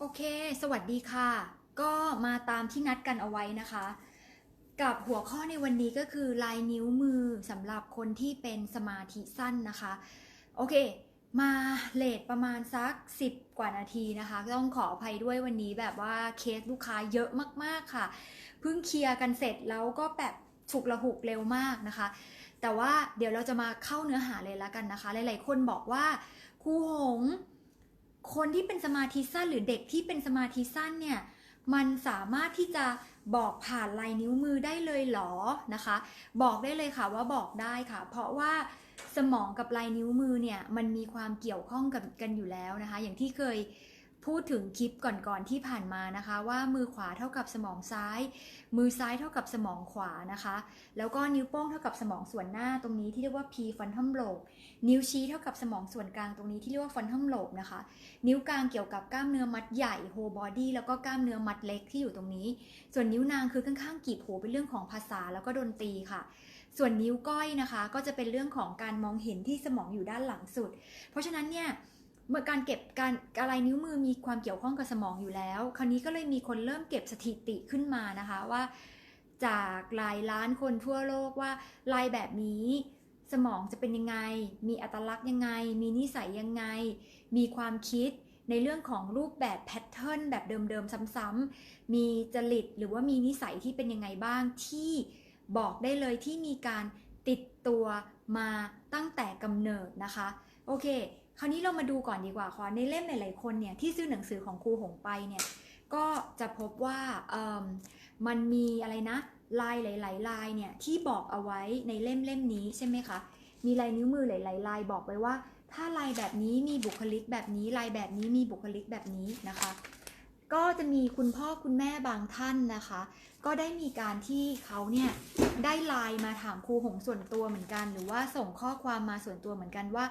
โอเค สวัสดีค่ะ ก็มาตามที่นัดกันเอาไว้นะคะ กับหัวข้อในวันนี้ก็คือลายนิ้วมือสำหรับคนที่เป็นสมาธิสั้นนะคะ โอเค มาเลทประมาณสัก 10 กว่านาทีนะคะ ต้องขออภัยด้วยวันนี้แบบว่าเคสลูกค้าเยอะมากๆค่ะ เพิ่งเคลียร์กันเสร็จแล้วก็แบบฉุกระหุกเร็วมากนะคะ แต่ว่าเดี๋ยวเราจะมาเข้าเนื้อหาเลยแล้วกันนะคะ หลายๆคนบอกว่าครูหง คนที่เป็นสมาธิสั้นหรือเด็กที่เป็นสมาธิสั้นเนี่ยมันสามารถที่จะบอกผ่านลายนิ้วมือได้เลยหรอนะคะ บอกได้เลยค่ะว่าบอกได้ค่ะ เพราะว่าสมองกับลายนิ้วมือเนี่ยมันมีความเกี่ยวข้องกับกันอยู่แล้วนะคะ อย่างที่เคย พูดถึงคลิปก่อนๆที่ผ่านมานะคะ ว่ามือขวาเท่ากับสมองซ้าย มือซ้ายเท่ากับสมองขวานะคะ แล้วก็นิ้วโป้งเท่ากับสมองส่วนหน้าตรงนี้ที่เรียกว่า P frontal lobe นิ้วชี้เท่ากับสมองส่วนกลางตรงนี้ที่เรียกว่า frontal lobe นะคะ นิ้วกลางเกี่ยวกับกล้ามเนื้อมัดใหญ่ whole body แล้วก็กล้ามเนื้อมัดเล็กที่อยู่ตรงนี้ ส่วนนิ้วนางคือข้างๆกีบหูเป็นเรื่องของภาษาแล้วก็ดนตรีค่ะส่วนนิ้วก้อยนะคะ ก็จะเป็นเรื่องของการมองเห็นที่สมองอยู่ด้านหลังสุด เพราะฉะนั้นเนี่ย เมื่อการเก็บการอะไรนิ้วมือมีความเกี่ยวข้องกับสมองอยู่แล้ว คราวนี้ก็เลยมีคนเริ่มเก็บสถิติขึ้นมานะคะว่า จากหลายล้านคนทั่วโลกว่าลายแบบนี้ สมองจะเป็นยังไง มีอัตลักษณ์ยังไง มีนิสัยยังไง มีความคิดในเรื่องของรูปแบบแพทเทิร์นแบบเดิมๆ ซ้ำๆ มีจริตหรือว่ามีนิสัยที่เป็นยังไงบ้างที่บอกได้เลยที่มีการติดตัวมาตั้งแต่กำเนิดนะคะ โอเค คราวนี้เรามาดูก่อนดีกว่าค่ะในเล่มหลายๆคนเนี่ยที่ซื้อหนังสือของครูหงไปเนี่ยก็จะพบว่าเอิ่มมันมีอะไรนะลายหลาย ๆ ลายเนี่ยที่บอกเอาไว้ในเล่มเล่มนี้ใช่ไหมคะมีลายนิ้วมือหลายๆลายบอกไว้ว่า ถ้าลายแบบนี้มีบุคลิกแบบนี้ลายแบบนี้มีบุคลิกแบบนี้นะคะ ก็จะมีคุณพ่อคุณแม่บางท่านนะคะ ก็ได้มีการที่เขาเนี่ยได้ไลน์มาถามครูหงส่วนตัวเหมือนกัน หรือว่าส่งข้อความมาส่วนตัวเหมือนกันว่า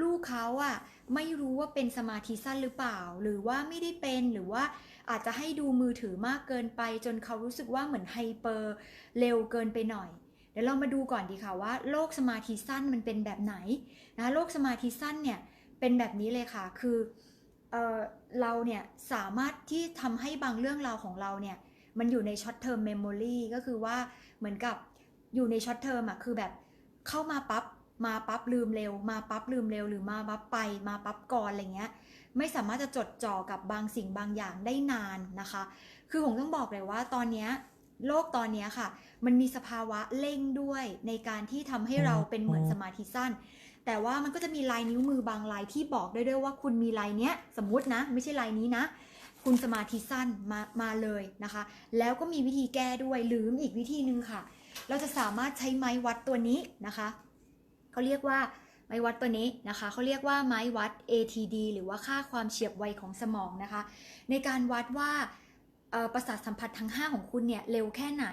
ลูกเขาอะไม่รู้ว่าเป็นสมาธิสั้นหรือเปล่า หรือว่าไม่ได้เป็นหรือว่าอาจจะให้ดูมือถือมากเกินไป จนเขารู้สึกว่าเหมือนไฮเปอร์เร็วเกินไปหน่อยเดี๋ยวเรามาดูก่อนดีค่ะว่าโรคสมาธิสั้นมันเป็นแบบไหนนะโรคสมาธิสั้นเนี่ยเป็นแบบนี้เลยค่ะคือเออเราเนี่ยสามารถที่ทำให้บางเรื่องราวของเราเนี่ยมันอยู่ในช็อตเทอมเมมโมรีก็คือว่าเหมือนกับอยู่ในช็อตเทอมอะคือแบบเข้ามาปั๊บ มาปั๊บลืมเร็ว มาปั๊บลืมเร็ว หรือมาปั๊บไป มาปั๊บก่อนอะไรเงี้ย ไม่สามารถจะจดจ่อกับบางสิ่งบางอย่างได้นานนะคะ คือผมต้องบอกเลยว่าตอนเนี้ยโลกตอนเนี้ยค่ะ มันมีสภาวะเร่งด้วยในการที่ทำให้เราเป็นเหมือนสมาธิสั้น แต่ว่ามันก็จะมีลายนิ้วมือบางลายที่บอกได้ด้วยว่าคุณมีลายเนี้ยสมมุตินะ ไม่ใช่ลายนี้นะ คุณสมาธิสั้นมามาเลยนะคะ แล้วก็มีวิธีแก้ด้วยหรืออีกวิธีหนึ่งค่ะ เราจะสามารถใช้ไม้วัดตัวนี้นะคะ เขาเรียกว่าไม้วัดตัวนี้นะคะเขาเรียกว่าไม้วัด ATD หรือว่าค่าความเฉียบไวของสมองนะคะ ในการวัดว่าประสาทสัมผัสทั้ง 5 ของคุณเนี่ยเร็วแค่ไหน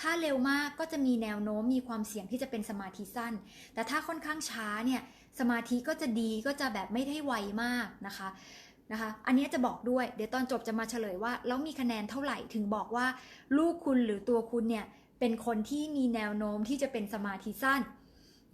ถ้าเร็วมากก็จะมีแนวโน้มมีความเสี่ยงที่จะเป็นสมาธิสั้น แต่ถ้าค่อนข้างช้าเนี่ยสมาธิก็จะดีก็จะแบบไม่ได้ไวมากนะคะนะคะ อันนี้จะบอกด้วย เดี๋ยวตอนจบจะมาเฉลยว่า แล้วมีคะแนนเท่าไหร่ถึงบอกว่า ลูกคุณหรือตัวคุณเนี่ยเป็นคนที่มีแนวโน้มที่จะเป็นสมาธิสั้น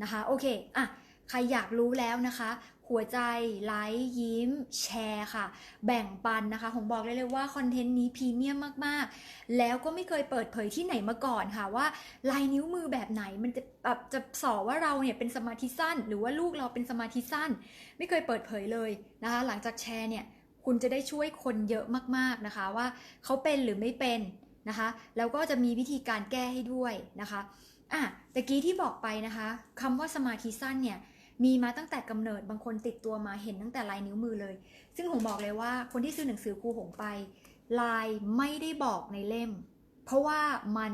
นะคะโอเคอะใครอยากรู้แล้วนะคะ หัวใจไลค์ยิ้ม แชร์ค่ะ แบ่งปันนะคะผมบอกเลยเลยว่าคอนเทนต์นี้พรีเมียมมากๆ แล้วก็ไม่เคยเปิดเผยที่ไหนมาก่อนค่ะว่าลายนิ้วมือแบบไหนมันจะแบบจะสอว่าเราเนี่ยเป็นสมาธิสั้น หรือว่าลูกเราเป็นสมาธิสั้น ไม่เคยเปิดเผยเลยนะคะ หลังจากแชร์เนี่ยคุณจะได้ช่วยคนเยอะมากๆนะคะว่าเขาเป็นหรือไม่เป็นนะคะ แล้วก็จะมีวิธีการแก้ให้ด้วยนะคะ อะตะกี้ที่บอกไปนะคะคำว่าสมาธิสั้นเนี่ยมีมาตั้งแต่กำเนิดบางคนติดตัวมาเห็นตั้งแต่ลายนิ้วมือเลย ซึ่งผมบอกเลยว่าคนที่ซื้อหนังสือครูหงไป ลายไม่ได้บอกในเล่ม เพราะว่ามัน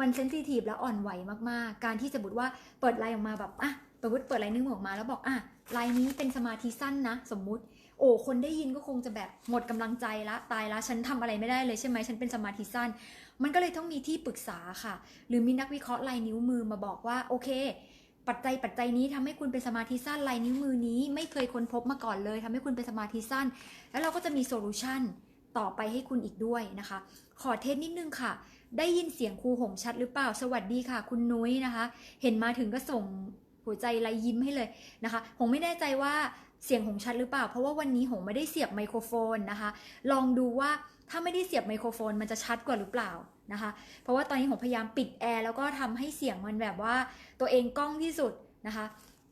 มันเซนซิทีฟและอ่อนไหวมากๆ การที่สมมติว่าเปิดลายออกมาแบบอะสมมติเปิดลายนิ้วมือออกมาแล้วบอกอะลายนี้เป็นสมาธิสั้นนะ สมมุติ โอ้คนได้ยินก็คงจะแบบหมดกำลังใจละตายละฉันทำอะไรไม่ได้เลยใช่ไหมฉันเป็นสมาธิสั้น มันก็เลยต้องมีที่ปรึกษาค่ะ หรือมีนักวิเคราะห์ลายนิ้วมือมาบอกว่าโอเค ปัจจัยปัจจัยนี้ทำให้คุณเป็นสมาธิสั้นลายนิ้วมือนี้ไม่เคยค้นพบมาก่อนเลยทำให้คุณเป็นสมาธิสั้น แล้วเราก็จะมีโซลูชันต่อไปให้คุณอีกด้วยนะคะ ขอเทสนิดนึงค่ะ ได้ยินเสียงครูหงชัดหรือเปล่า สวัสดีค่ะ คุณนุ้ยนะคะ เห็นมาถึงก็ส่งหัวใจลายยิ้มให้เลยนะคะผมไม่แน่ใจว่า เสียงหงชัดหรือเปล่า เพราะว่าวันนี้หงไม่ได้เสียบไมโครโฟนนะคะ ลองดูว่าถ้าไม่ได้เสียบไมโครโฟนมันจะชัดกว่าหรือเปล่านะคะ เพราะว่าตอนนี้หงพยายามปิดแอร์แล้วก็ทำให้เสียงมันแบบว่าตัวเองกล้องที่สุดนะคะ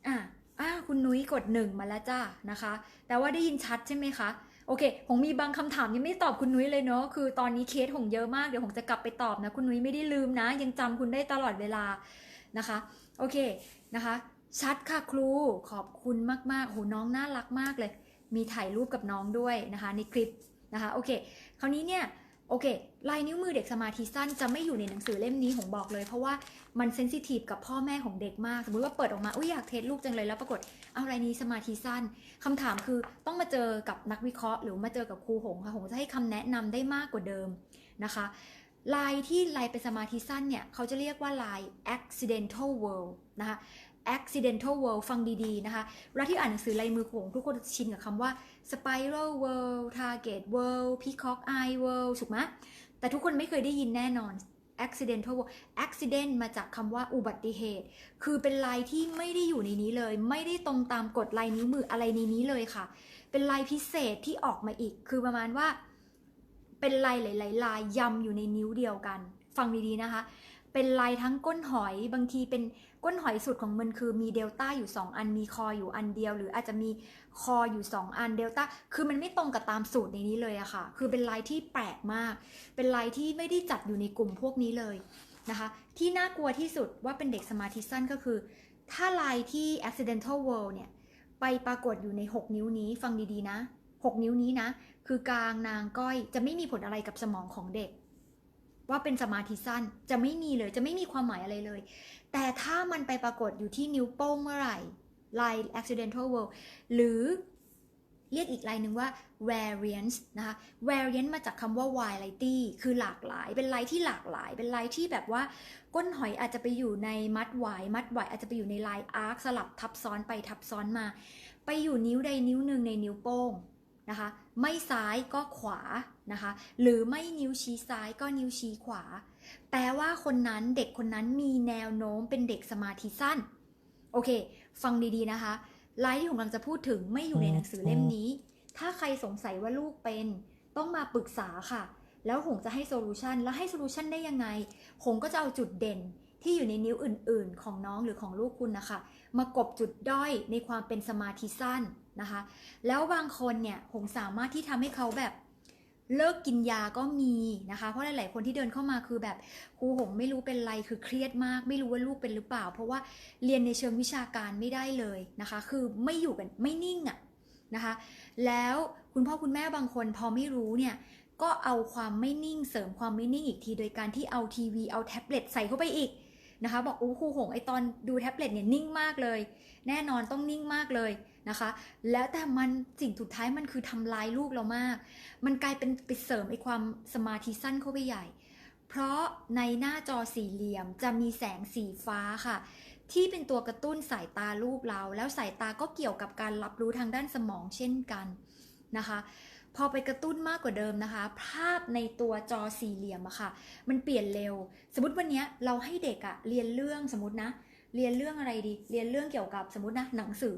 อะอะคุณนุ้ยกดหนึ่งมาแล้วจ้านะคะ แต่ว่าได้ยินชัดใช่ไหมคะโอเค หงมีบางคำถามยังไม่ได้ตอบคุณนุ้ยเลยเนาะ คือตอนนี้เคสหงเยอะมาก เดี๋ยวหงจะกลับไปตอบนะ คุณนุ้ยไม่ได้ลืมนะ ยังจำคุณได้ตลอดเวลานะคะ โอเคนะคะ ชัดค่ะครูขอบคุณมากๆโหน้องน่ารักมากเลย มีถ่ายรูปกับน้องด้วยนะคะในคลิปนะคะโอเค คราวนี้เนี่ยโอเคลายนิ้วมือเด็กสมาธิสั้นจะไม่อยู่ในหนังสือเล่มนี้หงบอกเลย เพราะว่ามันเซนซิทีฟกับพ่อแม่ของเด็กมาก สมมติว่าเปิดออกมาอุ้ยอยากเทสลูกจังเลยแล้วปรากฏเอาลายนี้สมาธิสั้นคำถามคือต้องมาเจอกับนักวิเคราะห์ หรือมาเจอกับครูหงค่ะหงจะให้คำแนะนำได้มากกว่าเดิมนะคะลายที่ลายเป็นสมาธิสั้นเนี่ยเขาจะเรียกว่าลาย accidental world นะคะ accidental world ฟังดีๆ นะคะเวลาที่อ่านหนังสือลายมือของทุกคนจะชินกับคำว่า spiral world target world peacock eye world ถูกไหมแต่ทุกคนไม่เคยได้ยินแน่นอน accidental world accident มาจากคำว่าอุบัติเหตุ คือเป็นลายที่ไม่ได้อยู่ในนี้เลย ไม่ได้ตรงตามกฎลายนิ้วมืออะไรในนี้เลยค่ะ เป็นลายพิเศษที่ออกมาอีก คือประมาณว่า เป็นลายหลายๆลายยำอยู่ในนิ้วเดียวกัน ฟังดีๆนะคะ เป็นลายทั้งก้นหอยบางทีเป็นก้นหอยสุดของมันคือมีเดลต้าอยู่ 2 อันมีคออยู่อันเดียว หรืออาจจะมีคออยู่ 2 อันเดลต้าคือมันไม่ตรงกับตามสูตรในนี้เลยอะค่ะ คือเป็นลายที่แปลกมาก เป็นลายที่ไม่ได้จัดอยู่ในกลุ่มพวกนี้เลยนะคะ ที่น่ากลัวที่สุดว่าเป็นเด็กสมาธิสั้นก็คือ ถ้าลายที่ accidental world เนี่ยไปปรากฏอยู่ใน 6 นิ้วนี้ฟังดีๆนะ 6 นิ้วนี้นะ คือกลางนางก้อยจะไม่มีผลอะไรกับสมองของเด็ก ว่าเป็นสมาธิสั้นจะไม่มีเลยจะไม่มีความหมายอะไรเลย แต่ถ้ามันไปปรากฏอยู่ที่นิ้วโป้งเมื่อไหร่ลาย accidental world หรือเรียกอีกลายหนึ่งว่า variance นะคะ variance มาจากคำว่า variety คือหลากหลาย เป็นลายที่หลากหลาย เป็นลายที่แบบว่า ก้นหอยอาจจะไปอยู่ในมัดหวาย มัดหวายอาจจะไปอยู่ในลายอาร์คสลับทับซ้อนไปทับซ้อนมา ไปอยู่นิ้วใดนิ้วหนึ่งในนิ้วโป้ง นะคะ ไม่ซ้ายก็ขวานะคะ หรือไม่นิ้วชี้ซ้ายก็นิ้วชี้ขวา แปลว่าคนนั้นเด็กคนนั้นมีแนวโน้มเป็นเด็กสมาธิสั้น โอเค ฟังดีๆนะคะไลน์ที่ผมกำลังจะพูดถึงไม่อยู่ในหนังสือเล่มนี้ ถ้าใครสงสัยว่าลูกเป็น ต้องมาปรึกษาค่ะ แล้วหงจะให้โซลูชันแล้วให้โซลูชันได้ยังไงหงก็จะเอาจุดเด่น ที่อยู่ในนิ้วอื่น ๆ ของน้องหรือของลูกคุณนะคะ มากบจุดด้อยในความเป็นสมาธิสั้นนะคะ แล้วบางคนเนี่ยหงสามารถที่ทำให้เขาแบบเลิกกินยาก็มีนะคะ เพราะหลาย ๆ คนที่เดินเข้ามาคือแบบครูหงไม่รู้เป็นไรคือเครียดมาก ไม่รู้ว่าลูกเป็นหรือเปล่า เพราะว่าเรียนในเชิงวิชาการไม่ได้เลยนะคะ คือไม่อยู่กันไม่นิ่งอะ่ะนะคะ แล้วคุณพ่อคุณแม่บางคนพอไม่รู้เนี่ยก็เอาความไม่นิ่งเสริมความไม่นิ่งอีกที โดยการที่เอาทีวีเอาแท็บเล็ตใส่เข้าไปอีก นะคะ บอกโอ้ครูหงไอตอนดูแท็บเล็ตเนี่ยนิ่งมากเลย แน่นอนต้องนิ่งมากเลยนะคะ แล้วแต่มันสิ่งสุดท้ายมันคือทำลายลูกเรามาก มันกลายเป็นไปเสริมไอความสมาธิสั้นเข้าไปใหญ่ เพราะในหน้าจอสี่เหลี่ยมจะมีแสงสีฟ้าค่ะที่เป็นตัวกระตุ้นสายตาลูกเรา แล้วสายตาก็เกี่ยวกับการรับรู้ทางด้านสมองเช่นกันนะคะ พอไปกระตุ้นมากกว่าเดิมนะคะ ภาพในตัวจอสี่เหลี่ยมอะค่ะ มันเปลี่ยนเร็ว สมมติวันนี้เราให้เด็กอะเรียนเรื่องสมมตินะ เรียนเรื่องอะไรดี เรียนเรื่องเกี่ยวกับสมมตินะหนังสือ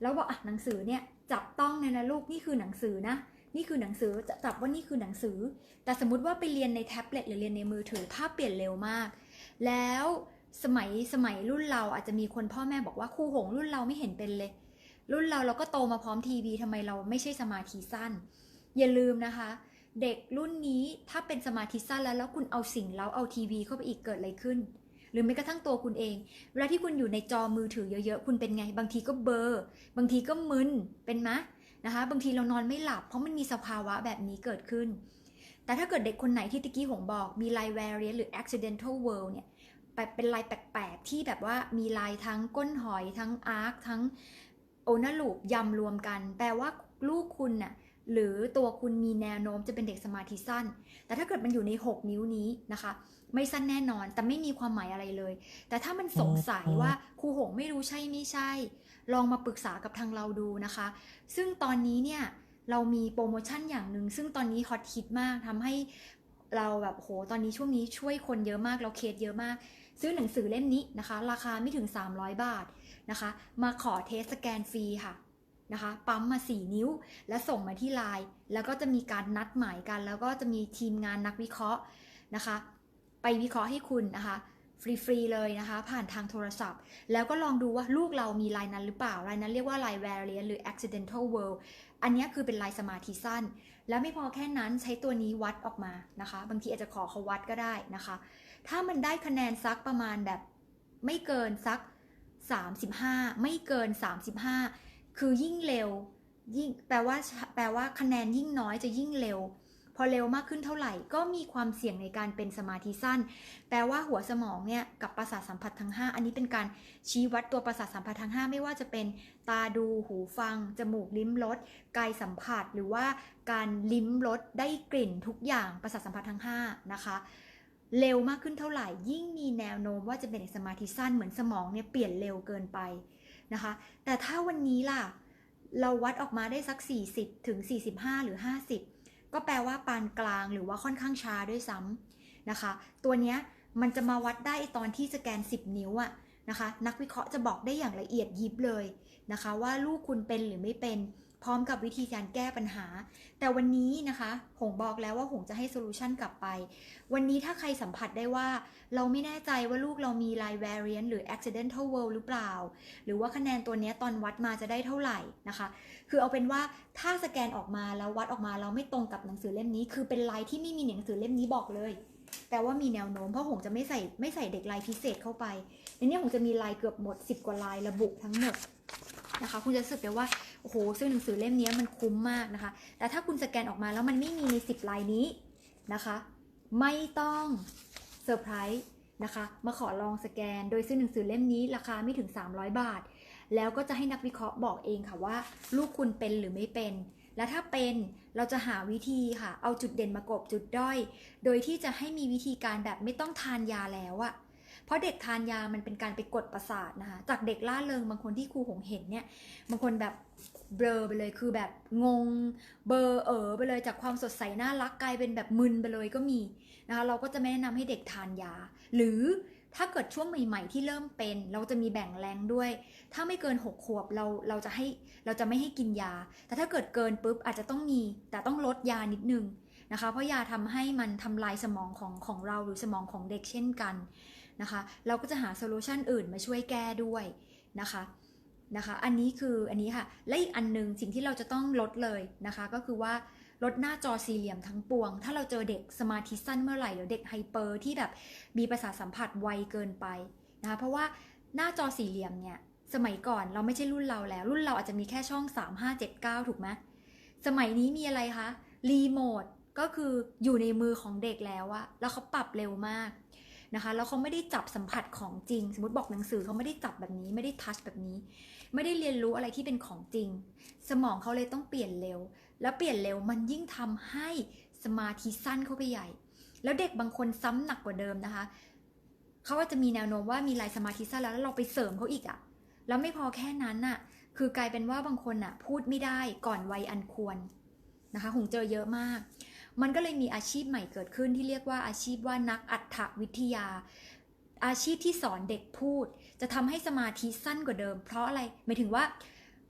แล้วบอกอะหนังสือเนี่ยจับต้องเนี่ยนะลูกนี่คือหนังสือนะนี่คือหนังสือจะจับว่านี่คือหนังสือ แต่สมมติว่าไปเรียนในแท็บเล็ตหรือเรียนในมือถือภาพเปลี่ยนเร็วมาก แล้วสมัยสมัยรุ่นเราอาจจะมีคนพ่อแม่บอกว่าครูหงรุ่นเราไม่เห็นเป็นเลย รุ่นเราเราก็โตมาพร้อมทีวีทำไมเราไม่ใช่สมาธิสั้น อย่าลืมนะคะ เด็กรุ่นนี้ถ้าเป็นสมาธิสั้นแล้วแล้วคุณเอาสิ่งแล้วเอาทีวีเข้าไปอีกเกิดอะไรขึ้น หรือแม้กระทั่งตัวคุณเอง เวลาที่คุณอยู่ในจอมือถือเยอะๆ คุณเป็นไง บางทีก็เบลอร์บางทีก็มึนเป็นไหมนะคะ บางทีเรานอนไม่หลับ เพราะมันมีสภาวะแบบนี้เกิดขึ้น แต่ถ้าเกิดเด็กคนไหนที่ตะกี้หงบอกมีลาย variant หรือ accidental world เนี่ยแบบเป็นลายแปลกๆ ที่แบบว่ามีลายทั้งก้นหอยทั้งอาร์คทั้ง โอนาลูปยำรวมกัน แปลว่าลูกคุณน่ะหรือตัวคุณมีแนวโน้มจะเป็นเด็กสมาธิสั้น แต่ถ้าเกิดมันอยู่ใน 6 นิ้วนี้นะคะ ไม่สั้นแน่นอน แต่ไม่มีความหมายอะไรเลย แต่ถ้ามันสงสัยว่าครูหงไม่รู้ใช่ไม่ใช่ ลองมาปรึกษากับทางเราดูนะคะ ซึ่งตอนนี้เนี่ยเรามีโปรโมชั่นอย่างหนึ่ง ซึ่งตอนนี้ฮอตฮิตมากทำให้เราแบบโห ตอนนี้ช่วงนี้ช่วยคนเยอะมาก เราเคสเยอะมาก ซื้อหนังสือเล่มนี้นะคะ ราคาไม่ถึง 300 บาท นะคะ มาขอเทสสแกนฟรีค่ะนะคะ ปั๊มมา 4 นิ้ว แล้วส่งมาที่ไลน์แล้วก็จะมีการนัดหมายกัน แล้วก็จะมีทีมงานนักวิเคราะห์นะคะ ไปวิเคราะห์ให้คุณนะคะฟรี ๆ เลยนะคะ ผ่านทางโทรศัพท์ แล้วก็ลองดูว่าลูกเรามีลายนั้นหรือเปล่าลายนั้นเรียกว่าลาย variant หรือ accidental world อันนี้คือเป็นลายสมาธิสั้น แล้วไม่พอแค่นั้นใช้ตัวนี้วัดออกมานะคะ บางทีอาจจะขอเขาวัดก็ได้นะคะ ถ้ามันได้คะแนนสักประมาณแบบไม่เกินสัก 35 ไม่เกิน 35 คือยิ่งเร็วยิ่งแปลว่าแปลว่าคะแนนยิ่งน้อยจะยิ่งเร็ว พอเร็วมากขึ้นเท่าไหร่ ก็มีความเสี่ยงในการเป็นสมาธิสั้น แปลว่าหัวสมองเนี่ยกับประสาทสัมผัสทั้ง 5 อันนี้เป็นการชี้วัดตัวประสาทสัมผัสทั้ง 5 ไม่ว่าจะเป็นตาดูหูฟัง จมูกลิ้มรสกายสัมผัสหรือว่าการลิ้มรสได้กลิ่นทุกอย่างประสาทสัมผัสทั้ง 5 นะคะ เร็วมากขึ้นเท่าไหร่ ยิ่งมีแนวโน้มว่าจะเป็นสมาธิสั้นเหมือนสมองเนี่ยเปลี่ยนเร็วเกินไปนะคะ แต่ถ้าวันนี้ล่ะ เราวัดออกมาได้สัก 40 ถึง 45 หรือ 50 ก็แปลว่าปานกลางหรือว่าค่อนข้างช้าด้วยซ้ำนะคะ ตัวเนี้ยมันจะมาวัดได้ตอนที่สแกน 10 นิ้วอะนะคะ นักวิเคราะห์จะบอกได้อย่างละเอียดยิบเลยนะคะ ว่าลูกคุณเป็นหรือไม่เป็น พร้อมกับวิธีการแก้ปัญหา แต่วันนี้นะคะหงบอกแล้วว่าหงจะให้โซลูชันกลับไป วันนี้ถ้าใครสัมผัสได้ว่า เราไม่แน่ใจว่าลูกเรามี line variant หรือ accidental world หรือเปล่า หรือว่าคะแนนตัวนี้ตอนวัดมาจะได้เท่าไหร่นะคะ คือเอาเป็นว่าถ้าสแกนออกมาแล้ววัดออกมาแล้วไม่ตรงกับหนังสือเล่มนี้ คือเป็นลายที่ไม่มีหนังสือเล่มนี้บอกเลยแต่ว่ามีแนวโน้มเพราะหงจะไม่ใส่ไม่ใส่เด็กลายพิเศษเข้าไปในนี้หงจะมีลายเกือบหมด 10 กว่าลายระบุทั้งหมดนะคะ คุณจะรู้สึกได้ว่า โอ้โหซื้อหนังสือเล่มนี้มันคุ้มมากนะคะ แต่ถ้าคุณสแกนออกมาแล้วมันไม่มีใน 10 ลายนี้นะคะ ไม่ต้องเซอร์ไพรส์นะคะ มาขอลองสแกน โดยซื้อหนังสือเล่มนี้ราคาไม่ถึง 300 บาท แล้วก็จะให้นักวิเคราะห์บอกเองค่ะว่า ลูกคุณเป็นหรือไม่เป็น และถ้าเป็นเราจะหาวิธีค่ะ เอาจุดเด่นมากบจุดด้อย โดยที่จะให้มีวิธีการแบบไม่ต้องทานยาแล้วอะ เพราะเด็กทานยามันเป็นการไปกดประสาทนะคะ จากเด็กล่าเริงบางคนที่ครูหงเห็นเนี่ย บางคนแบบเบลอไปเลย คือแบบงง เบลอเออไปเลย จากความสดใสน่ารักกลายเป็นแบบมึนไปเลยก็มีนะคะ เราก็จะไม่แนะนำให้เด็กทานยา หรือถ้าเกิดช่วงใหม่ ๆ ที่เริ่มเป็น เราจะมีแบ่งแรงด้วย ถ้าไม่เกิน 6 ขวบเราเราจะให้เราจะไม่ให้กินยา แต่ถ้าเกิดเกินปุ๊บอาจจะต้องมี แต่ต้องลดยานิดนึงนะคะ เพราะยาทำให้มันทำลายสมองของของเราหรือสมองของเด็กเช่นกัน นะคะ เราก็จะหาโซลูชันอื่นมาช่วยแก้ด้วยนะคะนะคะ อันนี้คืออันนี้ค่ะ และอีกอันหนึงสิ่งที่เราจะต้องลดเลยนะคะ ก็คือว่าลดหน้าจอสี่เหลี่ยมทั้งปวง ถ้าเราเจอเด็กสมาธิสั้นเมื่อไหร่หรือเด็กไฮเปอร์ที่แบบมีประสาทสัมผัสไวเกินไปนะคะเพราะว่าหน้าจอสี่เหลี่ยมเนี่ยสมัยก่อนเราไม่ใช่รุ่นเราแล้ว รุ่นเราอาจจะมีแค่ช่อง 3 5 7 9 ถูกไหมสมัยนี้มีอะไรคะรีโมทก็คืออยู่ในมือของเด็กแล้วอะแล้วเขาปรับเร็วมาก นะคะแล้วเขาไม่ได้จับสัมผัสของจริง สมมติบอกหนังสือเขาไม่ได้จับแบบนี้ ไม่ได้ทัชแบบนี้ ไม่ได้เรียนรู้อะไรที่เป็นของจริง สมองเขาเลยต้องเปลี่ยนเร็ว แล้วเปลี่ยนเร็วมันยิ่งทำให้สมาธิสั้นเข้าไปใหญ่ แล้วเด็กบางคนซ้ำหนักกว่าเดิมนะคะเขาก็จะมีแนวโน้มว่ามีลายสมาธิสั้นแล้วแล้วเราไปเสริมเขาอีกอะแล้วไม่พอแค่นั้นน่ะคือกลายเป็นว่าบางคนน่ะพูดไม่ได้ก่อนวัยอันควรนะคะหงเจอเยอะมาก มันก็เลยมีอาชีพใหม่เกิดขึ้นที่เรียกว่าอาชีพว่านักอัฏฐวิทยา อาชีพที่สอนเด็กพูด จะทำให้สมาธิสั้นกว่าเดิม เพราะอะไรหมายถึงว่า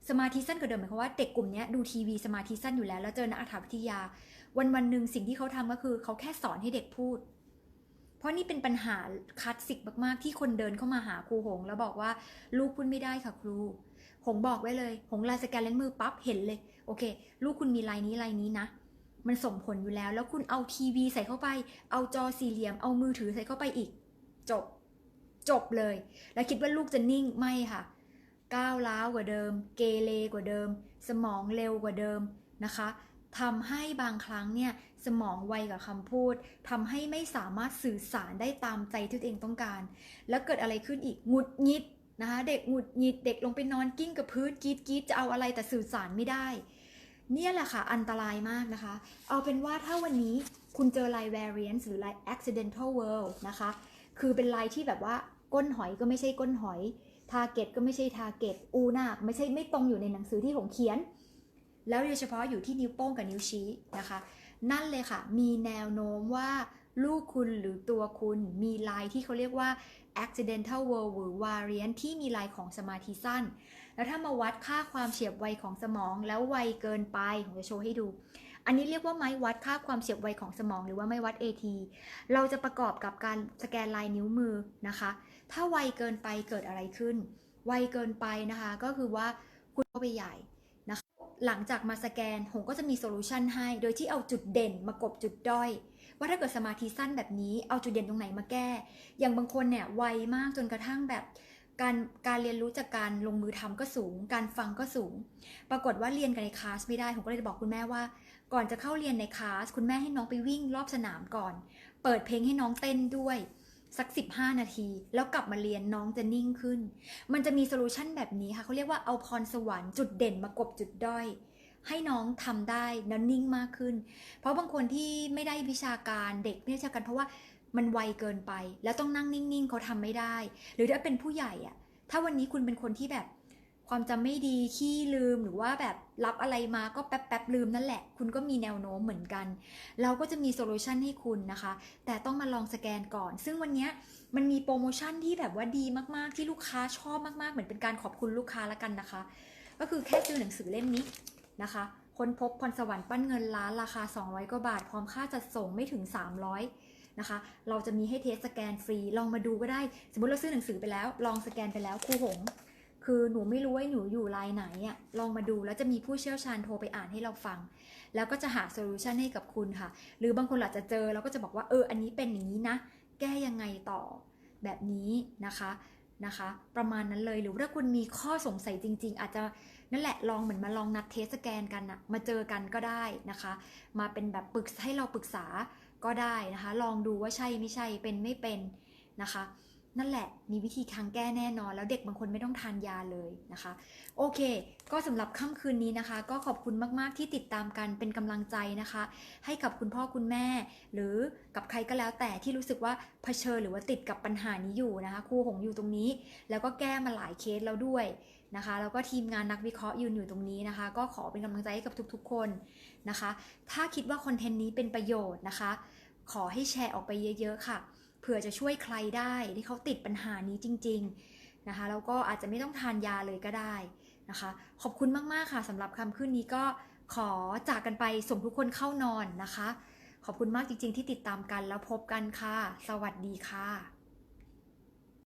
สมาธิสั้นกว่าเดิมหมายความว่าเด็กกลุ่มนี้ดูทีวีสมาธิสั้นอยู่แล้ว แล้วเจอนักอัฏฐวิทยา วันวันหนึ่งสิ่งที่เขาทำก็คือเขาแค่สอนให้เด็กพูด เพราะนี่เป็นปัญหาคลาสสิกมากๆ ที่คนเดินเข้ามาหาครูหง แล้วบอกว่าลูกพูดไม่ได้ค่ะครู หงบอกไว้เลย หงลายสแกนเลนส์มือปั๊บเห็นเลย โอเค ลูกคุณมีลายนี้ลายนี้นะ มันส่งผลอยู่แล้ว แล้วคุณเอาทีวีใส่เข้าไป เอาจอสี่เหลี่ยม เอามือถือใส่เข้าไปอีก จบ จบเลย แล้วคิดว่าลูกจะนิ่งไม่ค่ะ ก้าวร้าวกว่าเดิม เกเรกว่าเดิม สมองเร็วกว่าเดิมนะคะทำให้บางครั้งเนี่ยสมองไวกับคำพูดทำให้ไม่สามารถสื่อสารได้ตามใจที่ตัวเองต้องการ แล้วเกิดอะไรขึ้นอีกงุดงิดนะคะเด็กหงุดหงิดเด็กลงไปนอนกิ้งกับพื้นกีดกีดจะเอาอะไรแต่สื่อสารไม่ได้ เนี่ยแหละค่ะ อันตรายมากนะคะ เอาเป็นว่าถ้าวันนี้คุณเจอลาย variance หรือลาย accidental world นะคะ คือเป็นลายที่แบบว่าก้นหอยก็ไม่ใช่ก้นหอย target ก็ไม่ใช่ target อูหน้าไม่ใช่ไม่ตรงอยู่ในหนังสือที่ผมเขียน แล้วโดยเฉพาะอยู่ที่นิ้วโป้งกับนิ้วชี้นะคะ นั่นเลยค่ะ มีแนวโน้มว่า ลูกคุณหรือตัวคุณมีลายที่เขาเรียกว่า accidental word หรือ variant ที่มีลายของสมาธิสั้น แล้วถ้ามาวัดค่าความเฉียบไวของสมอง แล้วไวเกินไปผมจะโชว์ให้ดู อันนี้เรียกว่าไม้วัดค่าความเฉียบไวของสมอง หรือว่าไม้วัด AT เราจะประกอบกับการสแกนลายนิ้วมือนะคะ ถ้าไวเกินไปเกิดอะไรขึ้น ไวเกินไปนะคะ ก็คือว่าคุณเข้าไปใหญ่นะคะ หลังจากมาสแกนผมก็จะมีโซลูชันให้ โดยที่เอาจุดเด่นมากบจุดด้อย ว่าถ้าเกิดสมาธิสั้นแบบนี้เอาจุดเด่นตรงไหนมาแก้ อย่างบางคนเนี่ยไวมากจนกระทั่งแบบการการเรียนรู้จากการลงมือทำก็สูง การฟังก็สูง ปรากฏว่าเรียนกันในคลาสไม่ได้ ผมก็เลยบอกคุณแม่ว่า ก่อนจะเข้าเรียนในคลาส คุณแม่ให้น้องไปวิ่งรอบสนามก่อน เปิดเพลงให้น้องเต้นด้วยสัก 15 นาที แล้วกลับมาเรียนน้องจะนิ่งขึ้น มันจะมีโซลูชันแบบนี้ค่ะเขาเรียกว่าเอาพรสวรรค์จุดเด่นมากบจุดด้อย ให้น้องทำได้แล้วนิ่งมากขึ้น เพราะบางคนที่ไม่ได้วิชาการเด็กไม่ได้วิชาการเพราะว่ามันไวเกินไป แล้วต้องนั่งนิ่งๆเขาทำไม่ได้ หรือถ้าเป็นผู้ใหญ่อะถ้าวันนี้คุณเป็นคนที่แบบความจำไม่ดีขี้ลืมหรือว่าแบบรับอะไรมาก็แป๊บแป๊บลืมนั่นแหละ คุณก็มีแนวโน้มเหมือนกัน เราก็จะมีโซลูชันให้คุณนะคะ แต่ต้องมาลองสแกนก่อน ซึ่งวันนี้มันมีโปรโมชั่นที่แบบว่าดีมากๆที่ลูกค้าชอบมากๆ เหมือนเป็นการขอบคุณลูกค้าละกันนะคะ ก็คือแค่ซื้อหนังสือเล่มนี้ นะคะ ค้นพบพรสวรรค์ปั้นเงินล้านราคา 200 กว่าบาท พร้อมค่าจัดส่งไม่ถึง 300 นะคะ เราจะมีให้เทสสแกนฟรี ลองมาดูก็ได้ สมมติเราซื้อหนังสือไปแล้ว ลองสแกนไปแล้วครูหง คือหนูไม่รู้ว่าหนูอยู่ลน์ไหนอะลองมาดูแล้วจะมีผู้เชี่ยวชาญโทรไปอ่านให้เราฟัง แล้วก็จะหาโซลูชันให้กับคุณค่ะ หรือบางคนอาจจะเจอแล้วก็จะบอกว่าเออ อันนี้เป็นอย่างนี้นะ แก้ยังไงต่อ แบบนี้นะคะนะคะ ประมาณนั้นเลยหรือถ้าคุณมีข้อสงสัยจริง ๆ อาจจะ นั่นแหละลองเหมือนมาลองนัดเทสสแกนกันนะมาเจอกันก็ได้นะคะ มาเป็นแบบปรึกให้เราปรึกษาก็ได้นะคะ ลองดูว่าใช่ไม่ใช่เป็นไม่เป็นนะคะ นั่นแหละมีวิธีทางแก้แน่นอน แล้วเด็กบางคนไม่ต้องทานยาเลยนะคะ โอเค ก็สำหรับค่ำคืนนี้นะคะ ก็ขอบคุณมากๆที่ติดตามกันเป็นกำลังใจนะคะ ให้กับคุณพ่อคุณแม่ หรือกับใครก็แล้วแต่ที่รู้สึกว่าเผชิญหรือว่าติดกับปัญหานี้อยู่นะคะครูหงอยู่ตรงนี้ แล้วก็แก้มาหลายเคสแล้วด้วยนะคะแล้วก็ทีมงานนักวิเคราะห์ยืนอยู่ตรงนี้นะคะ ก็ขอเป็นกำลังใจให้กับทุกๆ คนนะคะ ถ้าคิดว่าคอนเทนต์นี้เป็นประโยชน์นะคะ ขอให้แชร์ออกไปเยอะ ๆ ค่ะ ผื่อจะช่วยใครได้ที่เขาติดปัญหานี้จริง ๆนะคะแล้วก็อาจจะไม่ต้องทานยาเลยก็ได้นะคะ ขอบคุณมากๆค่ะสำหรับคำขึ้นนี้ก็ขอจากกันไปส่งทุกคนเข้านอนนะคะ ขอบคุณมากจริง ๆ ที่ติดตามกันแล้วพบกันค่ะ สวัสดีค่ะ